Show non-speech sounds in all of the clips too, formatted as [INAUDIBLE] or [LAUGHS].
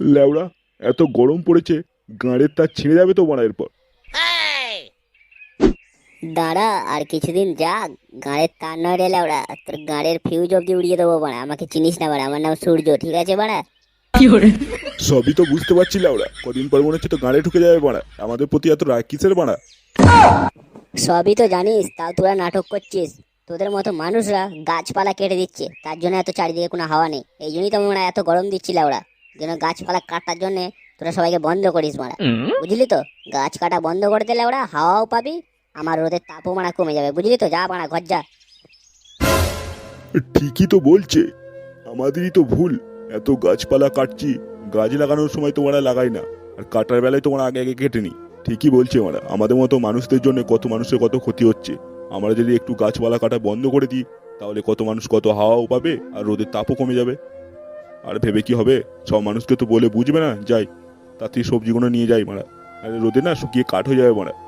ল্যাওড়া এত গরম পড়েছে গাঁড়ের তার ছিঁড়ে যাবে তো মারা এরপর। দাঁড়া আর কিছুদিন যাক। গাঁড়ের তার নয় রে লাউড়া তোর গাঁড়ের ফিউজ অব্দি উড়িয়ে দেবো বাড়া। আমাকে চিনিস না বাড়া আমার নাম সূর্য ঠিক আছে বাড়া? সবই তো বুঝতে পারছি ল্যাওড়া কদিন পর মনে হচ্ছে তো গাঁড়ে ঢুকে যাবে মারা আমাদের প্রতি এত রাগ কিসের মারা সবই তো জানিস তাও তোরা নাটক করছিস। তোদের মতো মানুষরা গাছপালা কেটে দিচ্ছে তার জন্য এত চারিদিকে কোনো হাওয়া নেই। এই জন্যই তো আমরা এত গরম দিচ্ছি লাউড়া যেন গাছপালা কাটার জন্য তোরা সবাইকে বন্ধ করিস মারা। বুঝলি তো? গাছ কাটা বন্ধ করে দিলে ওরা হাওয়াও পাবি আমার রোদের তাপও মারা কমে যাবে। বুঝলি তো? যা মারা ঘর যা। ঠিকই তো বলছে। আমাদেরই তো ভুল। এত গাছপালা কাটছি গাছ লাগানোর সময় তোমরা লাগাই না। আর কাটার বেলায় তোমরা আগে আগে কেটে নি ঠিকই বলছে ওরা। আমাদের মতো মানুষদের জন্য কত মানুষের কত ক্ষতি হচ্ছে। আমরা যদি একটু গাছপালা কাটা বন্ধ করে দিই তাহলে কত মানুষ কত হাওয়াও পাবে আর রোদের তাপও কমে যাবে। আর ভেবে কি হবে? সব মানুষকে তো বলে বুঝবে না। যাই তাতে সবজিগুলো নিয়ে যাই মারা। আর রোদে না শুকিয়ে কাঠ হয়ে যাবে মারা।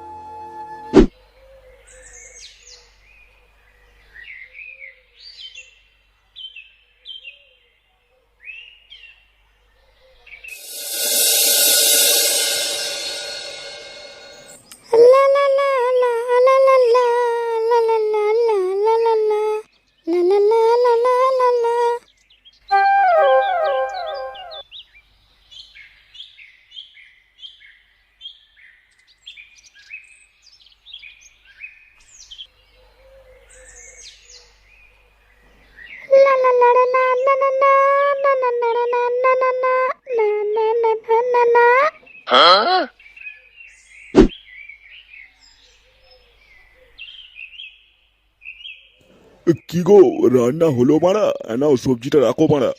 কি গো, রান্না হলো মারা? নাও সবজিটা রাখো মারা।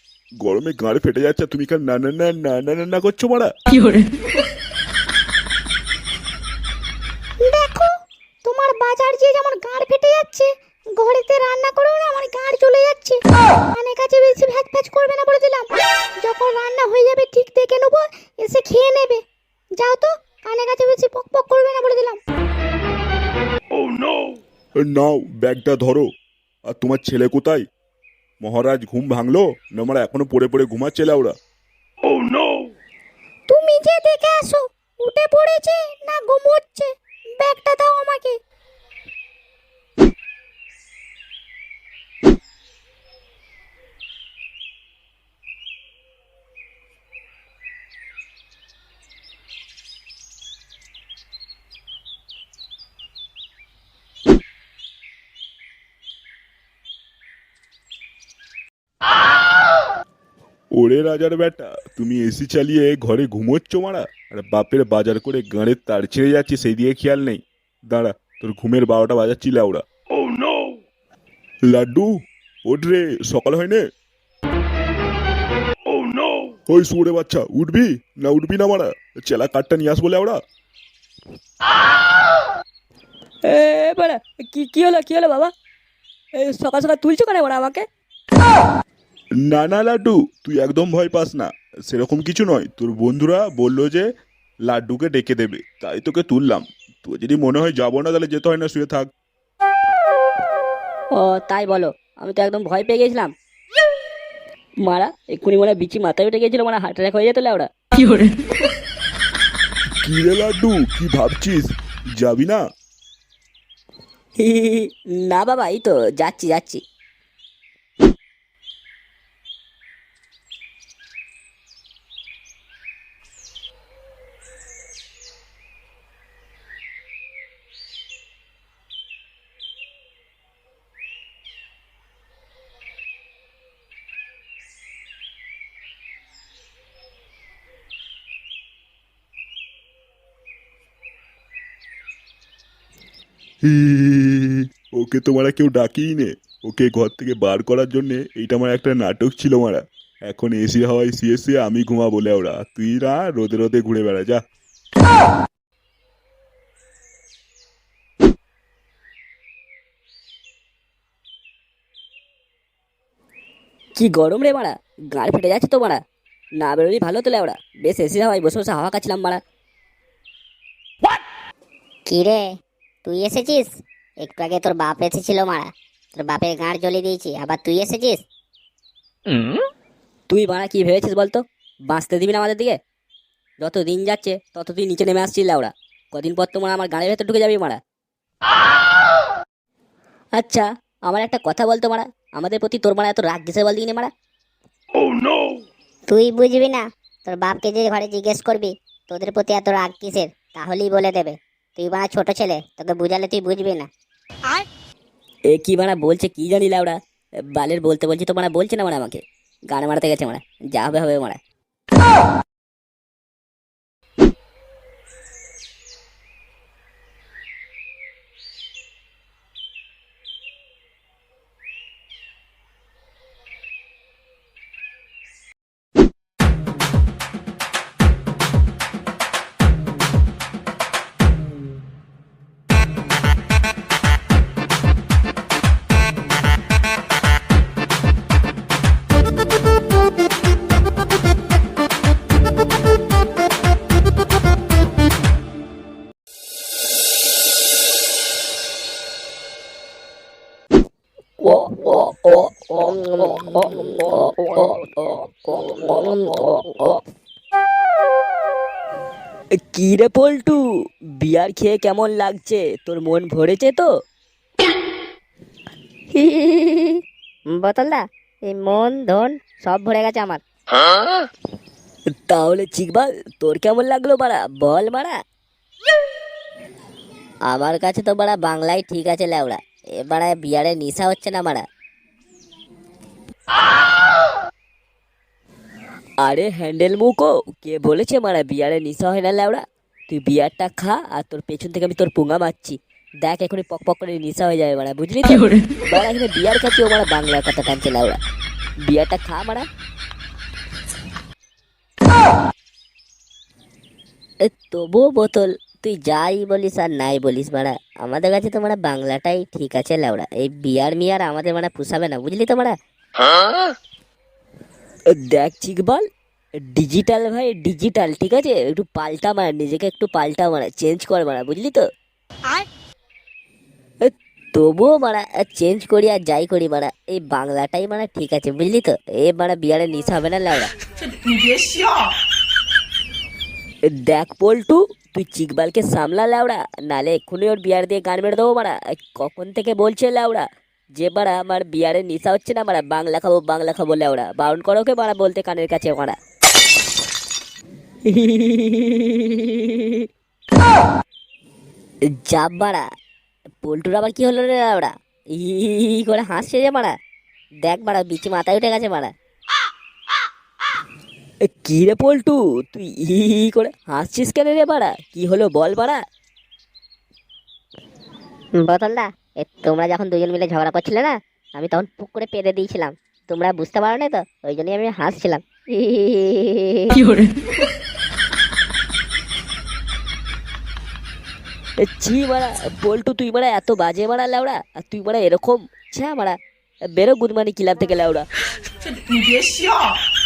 গরমে গাঁড় ফেটে যাচ্ছে, তুমি কেন না না না না না না করছ মারা? দেখো করবে না বলে দিলাম। নাও ব্যাগটা ধরো। আর তোমার ছেলে কোথায়? মহারাজ ঘুম ভাঙলো? না আমরা এখনও পড়ে পড়ে ঘুমাচ্ছে লাউরা ও নো তুমি যে দেখে আসো উঠে পড়েছে না ঘুমোচ্ছে? ব্যাগটা দাও আমাকে। ওরে রাজার বেটা তুমি এসি চালিয়ে ঘরে ঘুমোচ্ছ মারা? আর বাপের বাজার করে গাঁড়ের তার ছেড়ে যাচ্ছে সেই দিয়ে খেয়াল নেই। দাঁড়া তোর ঘুমের বারোটা বাজাচ্ছি লাউড়া লাড্ডু ওঠ রে সকাল হয় নে। ওই সুরে বাচ্চা উঠবি? না উঠবি না মারা? চেলা কাঠটা নিয়ে আসব লাউড়া এ বাড়া কি কি হলো কি হলো বাবা? সকাল সকাল তুলছো কেন বাড়া আমাকে? না না লাড্ডু তুই একদম ভয় পাস না। সেরকম কিছু নয়। তোর বন্ধুরা বলল যে লাড্ডুকে ডেকে দেবে। তাই তোকে তুললাম। তুই যদি মনে হয় যাব না তাহলে যেতে হয় না শুয়ে থাক। ও তাই বলো। আমি তো একদম ভয় পেয়ে গেছিলাম। মারা এক্ষুনি মনে হয় বিচি মাথায় উঠে গেছিল মানে হার্ট অ্যাটাক হয়ে যেত ওরা? কি রে লাড্ডু কি ভাবছিস? যাবি না? না বাবা এই তো যাচ্ছি যাচ্ছি। হি, ওকে তোমারা কেউ ডাকিই নে। ওকে ঘর থেকে বার করার জন্য এইটা আমার একটা নাটক ছিল মারা। এখন এসি হাওয়ায় শুয়ে শুয়ে আমি ঘুমাবো ওরা তুই না রোদে রোদে ঘুরে বেড়া যা। কি গরম রে মারা। গাড় ফেটে যাচ্ছে তো মারা। না বেরোলি ভালো তো লেওড়া বেশ এসে হাওয়ায় বসে বসে হাওয়া খাচ্ছিলাম মারা। কি রে? তুই এসেছিস? একটু আগে তোর বাপ এসেছিল মারা। তোর বাপের গাঁড় জ্বলে দিয়েছি আবার তুই এসেছিস? তুই মারা কি ভেবেছিস বলতো? বাঁচতে দিবি না আমাদের দিকে? যত দিন যাচ্ছে তত তুই নিচে নেমে আসছিস লাউড়া কদিন পর তোমার আমার গাড়ির ভেতর ঢুকে যাবি মারা। আচ্ছা আমার একটা কথা বলতো মারা। আমাদের প্রতি তোর মারা এত রাগ কিসে বল দিই মারা? তুই বুঝবি না তোর বাপকে যে ঘরে জিজ্ঞেস করবি তোদের প্রতি এত রাগ কিসের? তাহলেই বলে দেবে। তুই বাড়া ছোট ছেলে তোকে বুঝালে তুই বুঝবি না। এ কি মারা বলছে কি জানি লাউড়া? বালের বলতে বলছি তো মারা বলছে না মারা আমাকে। গান মারাতে গেছে মারা যা হবে হবে মারা। কি রে পল্টু বিয়ার খেয়ে কেমন লাগছে? তোর মন ভরেছে তো? বোতলদা এই মন ধন সব ভরে গেছে আমার। তাহলে চিকবাল তোর কেমন লাগল বাড়া বল বাড়া আমার কাছে তো বাড়া বাংলায় ঠিক আছে ল্যাওড়া এবারে বিয়ারে নিশা হচ্ছে না মারা। আরে হ্যান্ডেল মুখো কে বলেছে মারা বিয়ারে নিশা হয় না ল্যাওড়া তুই বিয়ারটা খা আর তোর পেছন থেকে আমি তোর পুঙ্গা মারছি। দেখ এখনই পক পক করে নিশা হয়ে যাবে মারা বুঝলি তো? মারা এখানে বিয়ার খাচ্ছি ও মারা বাংলার কথা টানছে ল্যাওড়া বিয়ারটা খা মারা। তবুও বোতল। তুই যাই বলিস আর নাই বলিস মারা আমাদের কাছে তো মারা বাংলাটাই ঠিক আছে ল্যাওড়া এই বিয়ার মিয়ার আমাদের মারা পুষাবে না বুঝলি তো মারা দেখ চিকবাল ডিজিটাল ভাই ডিজিটাল ঠিক আছে? একটু পাল্টা মারা নিজেকে একটু পাল্টা মারা চেঞ্জ কর মারা বুঝলি তো? তবুও মারা চেঞ্জ করি আর যাই করি মারা এই বাংলাটাই মারা ঠিক আছে বুঝলি তো? এ মারা বিয়ারে নিশা হবে না ল্যাওড়া দেখ পল্টু, তুই চিকবালকে সামলা লাউড়া নালে এক্ষুনি ওর বিয়ার দিয়ে গান মেরে দেবো মারা। কখন থেকে বলছে লাউড়া যে মারা আমার বিয়ারে নিশা হচ্ছে না মারা, বাংলা খাব বাংলা খাব লাউড়া বারণ করো ওকে মারা বলতে কানের কাছে মারা। যাব মারা, পল্টুর আবার কি হলো রে ল্যাওড়া? ই, করে হাসছে যে মারা। দেখ মারা, বিচি মাথায় উঠে গেছে মারা। কি রে পল্টু? তুই ই করে হাসছিস কেন রে মারা কি হলো বল মারা বোতলদা এ তোমরা যখন দুজন মিলে ঝগড়া করছিলে না আমি তখন পুক করে পেরে দিয়েছিলাম। তোমরা বুঝতে পারো না তো? ওই জন্যই আমি হাসছিলাম। এ, ছি মারা পল্টু তুই মারা এত বাজে মারা লাউড়া আর তুই মারা এরকম ছা মারা বেরো গুদমানি ক্লাব থেকে লাউড়া এ [LAUGHS]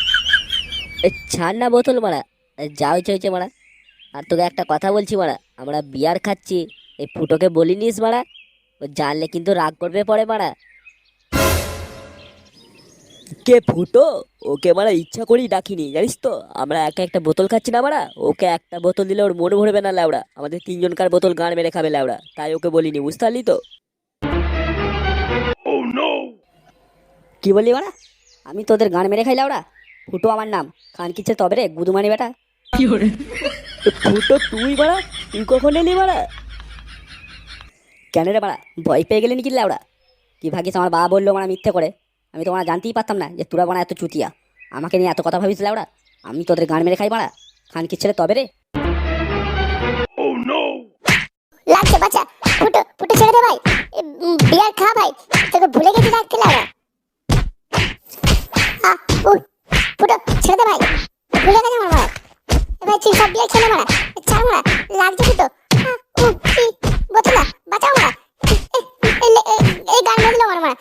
ছাড় না বোতল মারা। যা হয়েছে হয়েছে মারা। আর তোকে একটা কথা বলছি মারা আমরা বিয়ার খাচ্ছি। এই ফুটোকে বলিনিস মারা। ও জানলে কিন্তু রাগ করবে পরে মারা। কে ফুটো? ওকে মারা ইচ্ছা করেই ডাকিনি জানিস তো? আমরা একা একটা বোতল খাচ্ছি না মারা। ওকে একটা বোতল দিলে ওর মন ভরবে না লাউড়া আমাদের তিনজনকার বোতল গান মেরে খাবে লাউড়া তাই ওকে বলিনি বুঝতে পারলি তো? কি বললি মারা? আমি তোদের গান মেরে খাইলা ওরা ফুটো আমার নাম। খান কিচ্ছে তবে রে গুদুমানি বেটা। এ ফুটো তুই মারা তুই কখন এলি মারা কেন রে মারা ভয় পেয়ে গেলি নাকি লাউড়া কি ভাগিস আমার বাবা বলল মারা মিথ্যে করে। আমি তো মারা জানতেই পারতাম না যে তোরা বানা এত চুতিয়া। আমাকে নিয়ে এত কথা ভাবিস লাউড়া আমি তোদের গান মেরে খাই মারা খান কি ছেলে তবে রে। লাগছে বাচ্চা ফুটো ফুটো ছেড়ে দে ভাই। বিয়ার খা ভাই। তোকে ভুলে গেছি ডাকতে লাগা উ ফুটো ছেড়ে দে ভাই ভুলে গেছে আমার মারা এ ভাই তুই সব বিয়ার খেলে মারা। ছাড় মারা, লাগছে ই বোতলা বাঁচাও মারা। এই গান বদলো আমার মারা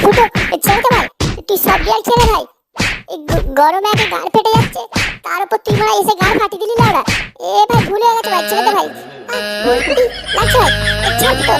ফুটো ছেড়ে ভাই তুই সব বিয়ার খেলে ভাই গরমে একে গাড় ফেটে যাচ্ছে, তার উপর তুই মারা এসে গাড় ফাটিয়ে দিলি না ওরা। এ, ভাই, ভুলে গেছে, ভাই, ছেড়ে ভাই। লাগছে ভাই। ছাড় তো।